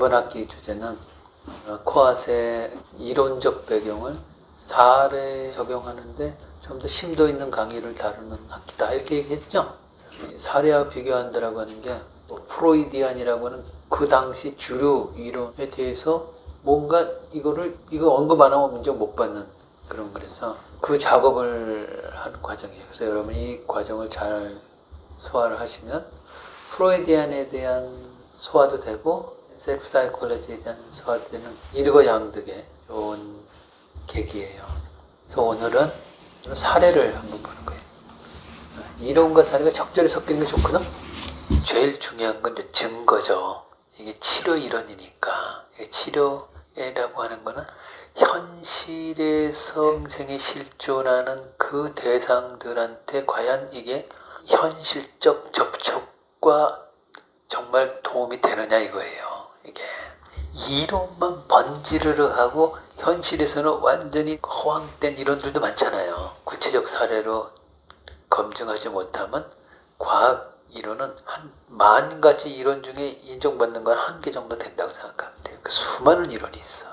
이번 학기 주제는 어, 코앗의 이론적 배경을 사례 적용하는데 좀 더 심도 있는 강의를 다루는 학기다 이렇게 얘기했죠. 이 사례와 비교한다라고 하는 게뭐 프로이디안이라고 하는 그 당시 주류 이론에 대해서 뭔가 이거를 이거 언급 안 하면 문제 못 받는 그런 그래서 그 작업을 하는 과정이에요. 그래서 여러분이 이 과정을 잘 소화를 하시면 프로이디안에 대한 소화도 되고 셀프 사이콜로지에 대한 소화도 되는 일거양득의 좋은 계기예요. 그래서 오늘은 사례를 한번 보는 거예요. 이론과 사례가 적절히 섞이는 게 좋거든. 제일 중요한 건 이제 증거죠. 이게 치료 이론이니까 치료라고 하는 거는 현실에서 생에 실존하는 그 대상들한테 과연 이게 현실적 접촉과 정말 도움이 되느냐 이거예요. 이게 이론만 번지르르 하고 현실에서는 완전히 허황된 이론들도 많잖아요. 구체적 사례로 검증하지 못하면 과학 이론은 한 만 가지 이론 중에 인정받는 건 한 개 정도 된다고 생각하면 돼요. 그 수많은 이론이 있어.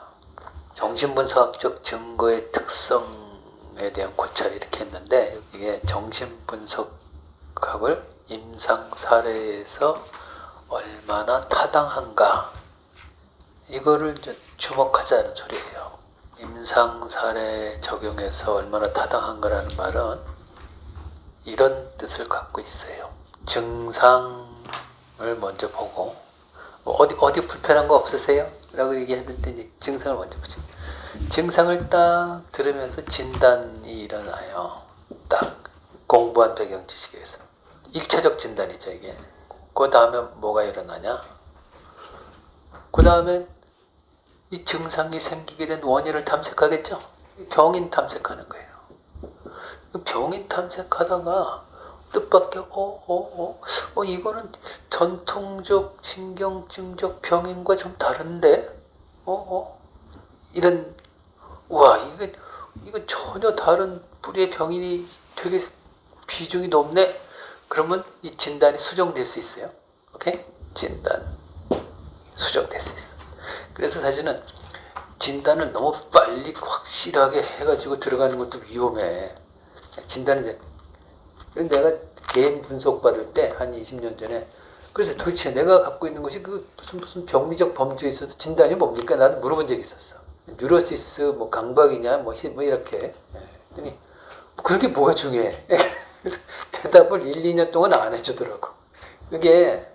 정신분석학적 증거의 특성에 대한 고찰 이렇게 했는데 이게 정신분석학을 임상 사례에서 얼마나 타당한가 이거를 주목하자는 소리예요. 임상 사례 적용해서 얼마나 타당한가라는 말은 이런 뜻을 갖고 있어요. 증상을 먼저 보고 뭐 어디 어디 불편한 거 없으세요? 라고 얘기했는데 이제 증상을 먼저 보죠. 증상을 딱 들으면서 진단이 일어나요. 딱 공부한 배경 지식에서 1차적 진단이죠 이게. 그 다음에 뭐가 일어나냐? 그 다음에 이 증상이 생기게 된 원인을 탐색하겠죠? 병인 탐색하는 거예요. 그 병인 탐색하다가 뜻밖의 어, 어, 어, 어, 이거는 전통적 신경증적 병인과 좀 다른데, 어, 어, 이런, 와, 이거, 이거 전혀 다른 뿌리의 병인이 되게 비중이 높네? 그러면 이 진단이 수정될 수 있어요. 오케이? 진단. 수정될 수 있어. 그래서 사실은 진단을 너무 빨리 확실하게 해가지고 들어가는 것도 위험해. 진단은 이제 내가 개인 분석 받을 때 한 20년 전에 그래서 도대체 내가 갖고 있는 것이 그 무슨 무슨 병리적 범주에 있어서 진단이 뭡니까? 나도 물어본 적이 있었어. 뉴로시스 뭐 강박이냐 뭐, 히- 뭐 이렇게 했더니 그렇게 뭐가 중요해? 대답을 1, 2년 동안 안 해주더라고. 그게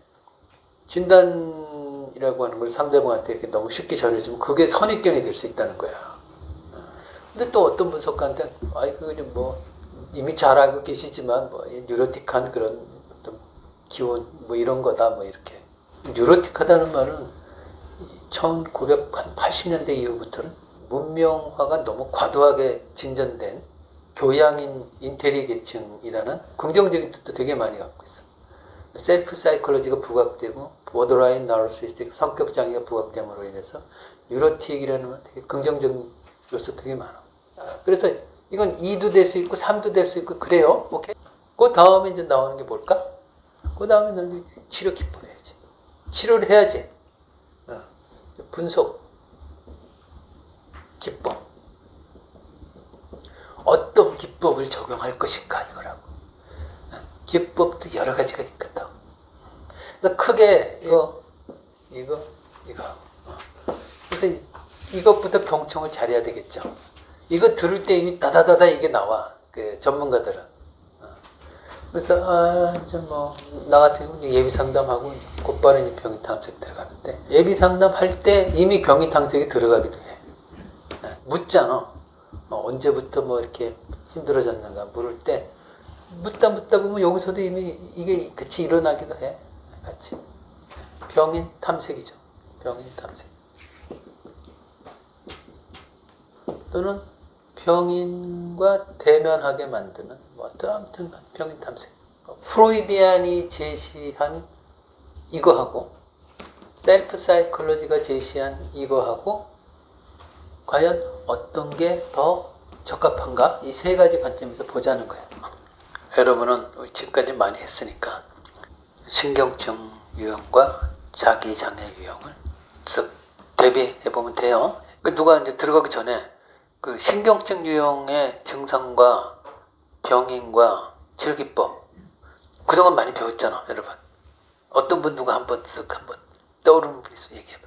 진단이라고 하는 걸 상대방한테 이렇게 너무 쉽게 전해주면 그게 선입견이 될 수 있다는 거야. 근데 또 어떤 분석가한테 아이 그거 뭐 이미 잘 알고 계시지만 뭐 뉴로틱한 그런 어떤 기원 뭐 이런 거다 뭐 이렇게 뉴로틱하다는 말은 1980년대 이후부터는 문명화가 너무 과도하게 진전된 교양인 인텔리계층이라는 긍정적인 뜻도 되게 많이 갖고 있어. 셀프 사이콜로지가 부각되고 보더라인 나르시스틱 성격 장애가 부각됨으로 인해서 뉴로틱이라는 건 되게 긍정적인 요소 되게 많아. 아, 그래서 이건 2도 될 수 있고 3도 될 수 있고 그래요. 오케이. 그 다음에 이제 나오는 게 뭘까? 그 다음에 이제 치료 기법을 해야지. 치료를 해야지. 어. 분석 기법. 어떤 기법을 적용할 것인가 이거라고. 어. 기법도 여러 가지가 있거든. 그래서 크게 이거 이거 이거. 어. 그래서 이것부터 경청을 잘해야 되겠죠. 이거 들을 때 이미 다다다다 이게 나와. 그 전문가들은. 어. 그래서 아, 이제 뭐나 같은 경우는 예비 상담하고 곧바로 병의 탐색 들어가는데 예비 상담할 때 이미 병의 탐색이 들어가기도 해. 예, 묻잖아. 어, 언제부터 뭐 이렇게 힘들어졌는가 물을 때 묻다 묻다 보면 여기서도 이미 이게 같이 일어나기도 해. 같이. 병인 탐색이죠. 병인 탐색. 또는 병인과 대면하게 만드는 뭐 아무튼 병인 탐색. 프로이디안이 제시한 이거하고 셀프 사이콜로지가 제시한 이거하고 과연 어떤 게 더 적합한가? 이 세 가지 관점에서 보자는 거예요. 여러분은 지금까지 많이 했으니까 신경증 유형과 자기 장애 유형을 쓱 대비해 보면 돼요. 그 누가 이제 들어가기 전에 그 신경증 유형의 증상과 병인과 치료기법 그동안 많이 배웠잖아, 여러분. 어떤 분 누가 한번 쓱 한번 떠오르는 분 있으면 얘기해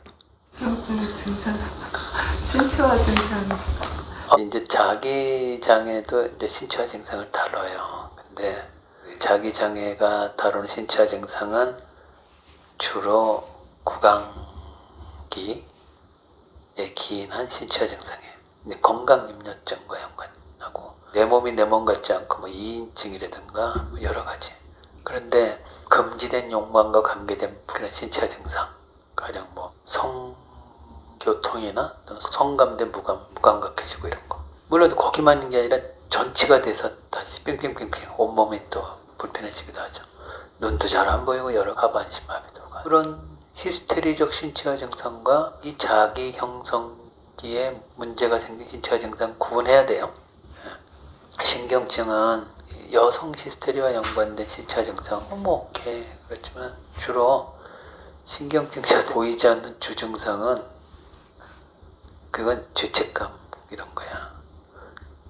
봐. 통증의 증상, 신체화 증상. 이제 자기 장애도 이제 신체화 증상을 다뤄요. 근데 자기 장애가 다루는 신체화 증상은 주로 구강기에 기인한 신체화 증상이에요. 근데 건강임료증과 연관하고 내 몸이 내 몸 같지 않고 뭐 이인증이라든가 뭐 여러 가지. 그런데 금지된 욕망과 관계된 그런 신체화 증상, 가령 뭐 성 교통이나 성감된 무감, 무감각해지고 이런 거. 물론 거기만 있는 게 아니라 전치가 돼서 다시 빙빙빙빙 온몸이 또 불편해지기도 하죠. 눈도 잘 안 보이고 여러 하반신 마비도 가 그런 히스테리적 신체화 증상과 이 자기 형성기에 문제가 생긴 신체화 증상 구분해야 돼요. 신경증은 여성 히스테리와 연관된 신체화 증상은 뭐 오케이 그렇지만 주로 신경증자 보이지 않는 주증상은 그건 죄책감 이런 거야.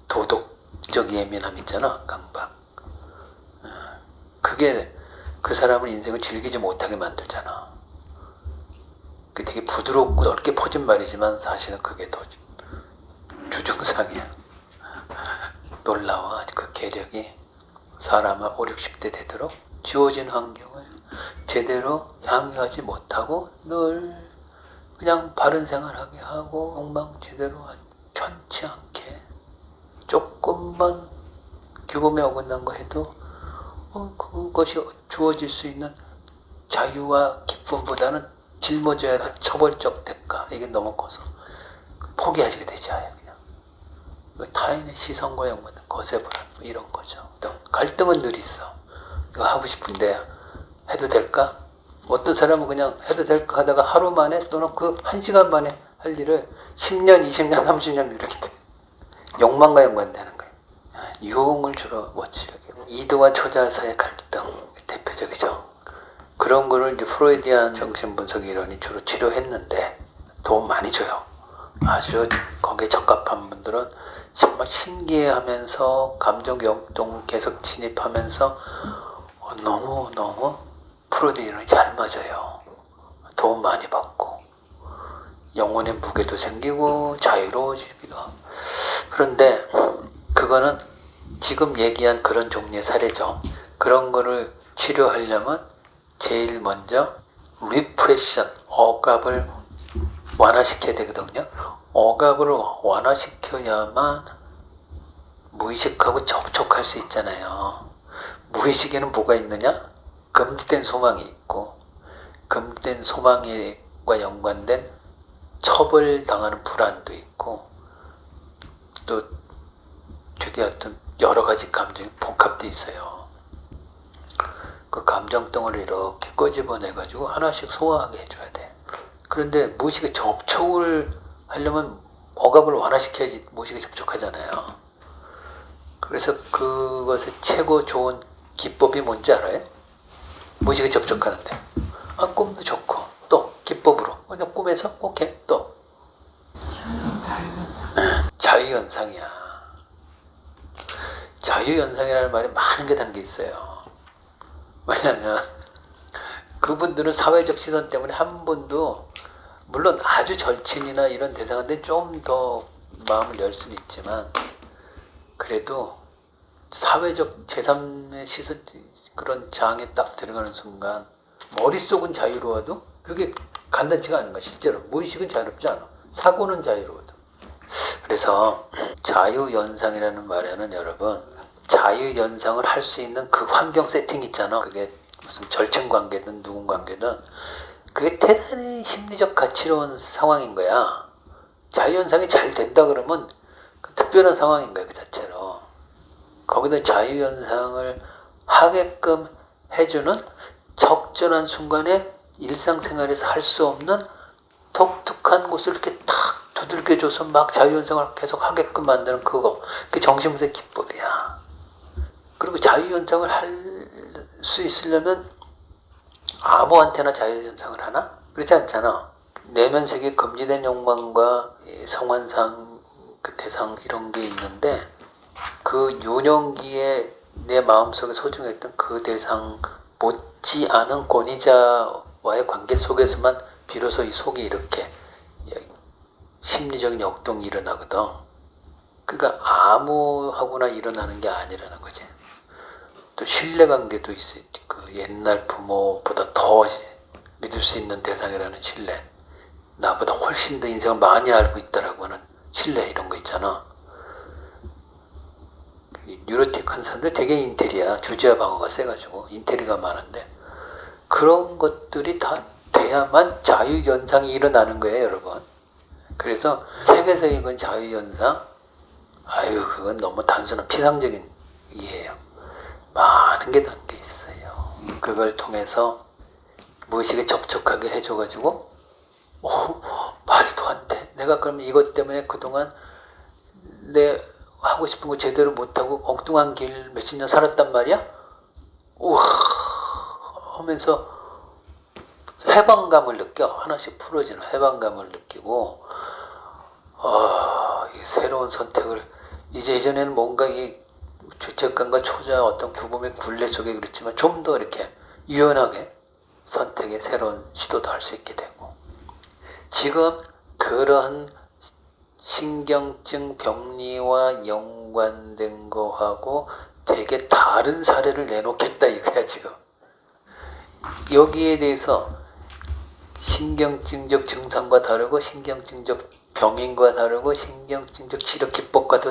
도덕적 예민함 있잖아 강박. 어, 그게 그 사람을 인생을 즐기지 못하게 만들잖아. 그 되게 부드럽고 넓게 퍼진 말이지만 사실은 그게 더 주- 주증상이야. 놀라워 그 계력이 사람을 5, 60대 되도록 주어진 환경을 제대로 향유하지 못하고 늘 그냥 바른 생활하게 하고 엉망 제대로 편치 않게 조금만 규범에 어긋난 거 해도 어, 그것이 주어질 수 있는 자유와 기쁨보다는 짊어져야 할 처벌적 대가 이게 너무 커서 포기하게 되지 아예 그냥. 그 타인의 시선과 연관된 거세 불안 뭐 이런 거죠. 또 갈등은 늘 있어. 이거 하고 싶은데 해도 될까? 어떤 사람은 그냥 해도 될까 하다가 하루 만에 또는 그 한 시간 만에 할 일을 10년, 20년, 30년 이렇게 돼. 욕망과 연관되는 거예요. 아, 유흥을 주로 못 치르게. 이도와 초자 사이의 갈등 대표적이죠. 그런 거를 이제 프로이디안 정신분석 이론이 주로 치료했는데 도움 많이 줘요. 아주 거기에 적합한 분들은 정말 신기해하면서 감정 역동 계속 진입하면서 어, 너무 너무 프로디인이 잘 맞아요. 도움 많이 받고 영혼의 무게도 생기고 하고 그런데 그거는 지금 얘기한 그런 종류의 사례죠. 그런 거를 치료하려면 제일 먼저 리프레션, 억압을 완화시켜야 되거든요. 억압을 완화시켜야만 무의식하고 접촉할 수 있잖아요. 무의식에는 뭐가 있느냐? 금지된 소망이 있고 금지된 소망과 연관된 처벌당하는 불안도 있고 또 되게 어떤 여러 가지 감정이 복합돼 있어요. 그 감정 덩어리를 이렇게 끄집어내 가지고 하나씩 소화하게 해줘야 돼. 그런데 무의식에 접촉을 하려면 억압을 완화시켜야지 무의식에 접촉하잖아요. 그래서 그것의 최고 좋은 기법이 뭔지 알아요? 무의식에 접촉하는데. 아 꿈도 좋고. 또 기법으로. 그냥 꿈에서? 오케이. 또. 자유현상이야. 자유현상이라는 말이 많은 게 담겨 있어요. 왜냐면 그분들은 사회적 시선 때문에 한 번도 물론 아주 절친이나 이런 대상한테 좀 더 마음을 열 수는 있지만 그래도 사회적 제3의 시선 그런 장에 딱 들어가는 순간 머릿속은 자유로워도 그게 간단치가 않은 거야 실제로. 무의식은 자유롭지 않아. 사고는 자유로워도. 그래서 자유연상이라는 말에는 여러분 자유연상을 할 수 있는 그 환경 세팅 있잖아. 그게 무슨 절친 관계든 누군 관계든. 그게 대단히 심리적 가치로운 상황인 거야. 자유연상이 잘 된다 그러면 그 특별한 상황인 거야 그 자체로 거기다 자유연상을 하게끔 해주는 적절한 순간에 일상생활에서 할 수 없는 독특한 곳을 이렇게 탁 두들겨줘서 막 자유연상을 계속 하게끔 만드는 그거. 그게 정신분석 기법이야. 그리고 자유연상을 할 수 있으려면 아무한테나 자유연상을 하나? 그렇지 않잖아. 내면 세계 금지된 욕망과 이 성환상 그 대상 이런 게 있는데 그 유년기에 내 마음속에 소중했던 그 대상 못지 않은 권위자와의 관계 속에서만 비로소 이 속이 이렇게 심리적인 역동이 일어나거든. 그러니까 아무하고나 일어나는 게 아니라는 거지. 또 신뢰관계도 있어. 그 옛날 부모보다 더 믿을 수 있는 대상이라는 신뢰. 나보다 훨씬 더 인생을 많이 알고 있다라고 하는 신뢰 이런 거 있잖아. 이 뉴로틱 한 사람들 되게 인테리야. 주제와 방어가 세가지고 인테리가 많은데 그런 것들이 다 돼야만 자유현상이 일어나는 거예요, 여러분. 그래서 책에서 읽은 자유현상, 아유, 그건 너무 단순한 피상적인 이해예요. 많은 게 담겨 있어요. 그걸 통해서 무의식에 접촉하게 해줘가지고, 어, 말도 안 돼. 내가 그러면 이것 때문에 그동안 내 하고 싶은 거 제대로 못하고 엉뚱한 길 몇십 년 살았단 말이야? 우와, 하면서 해방감을 느껴. 하나씩 풀어지는 해방감을 느끼고, 아, 이 새로운 선택을, 이제 이전에는 뭔가 이 죄책감과 초자 어떤 구범의 굴레 속에 그렇지만 좀 더 이렇게 유연하게 선택의 새로운 시도도 할 수 있게 되고, 지금 그러한 신경증 병리와 연관된 거하고 되게 다른 사례를 내놓겠다 이거야 지금. 여기에 대해서 신경증적 증상과 다르고 신경증적 병인과 다르고 신경증적 치료 기법과도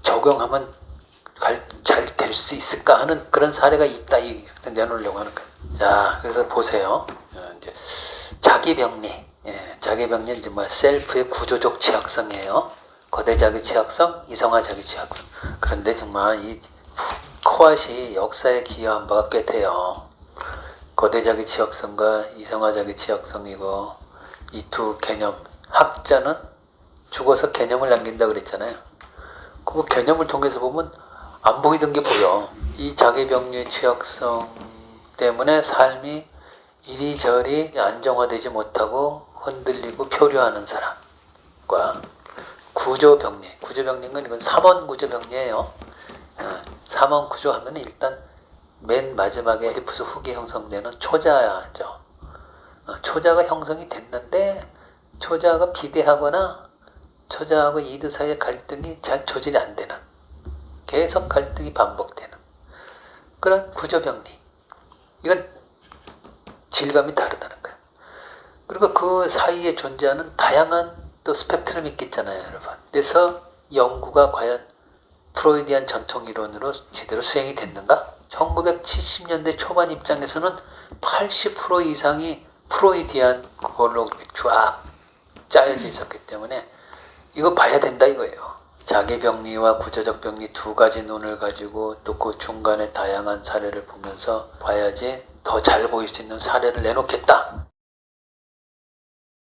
적용하면 잘 될 수 있을까 하는 그런 사례가 있다 이 내놓으려고 하는 거예요. 자, 그래서 보세요. 어, 이제 자기 병리, 예, 자기병리 이제 뭐 셀프의 구조적 취약성이에요. 거대 자기 취약성, 이성화 자기 취약성. 그런데 정말 이 코앗이 역사에 기여한 바가 꽤 돼요. 거대 자기 취약성과 이성화 자기 취약성이고 이 두 개념 학자는 죽어서 개념을 남긴다 그랬잖아요. 그 개념을 통해서 보면 안 보이던 게 보여. 이 자기 병리의 취약성 때문에 삶이 이리저리 안정화되지 못하고 흔들리고 표류하는 사람과 구조병리. 구조병리는 이건 3원 구조병리예요. 어, 3원 구조하면 일단 맨 마지막에 에디푸스 후기 형성되는 초자죠. 어, 초자가 형성이 됐는데 초자가 비대하거나 초자하고 이드 사이의 갈등이 잘 조절이 안 되는 계속 갈등이 반복되는 그런 구조병리. 이건 질감이 다르다는 그리고 그 사이에 존재하는 다양한 또 스펙트럼이 있겠잖아요, 여러분. 그래서 연구가 과연 프로이디안 전통 이론으로 제대로 수행이 됐는가? 1970년대 초반 입장에서는 80% 이상이 프로이디안 그걸로 쫙 짜여져 있었기 때문에 이거 봐야 된다 이거예요. 자기 병리와 구조적 병리 두 가지 눈을 가지고 또 그 중간에 다양한 사례를 보면서 봐야지 더 잘 보일 수 있는 사례를 내놓겠다.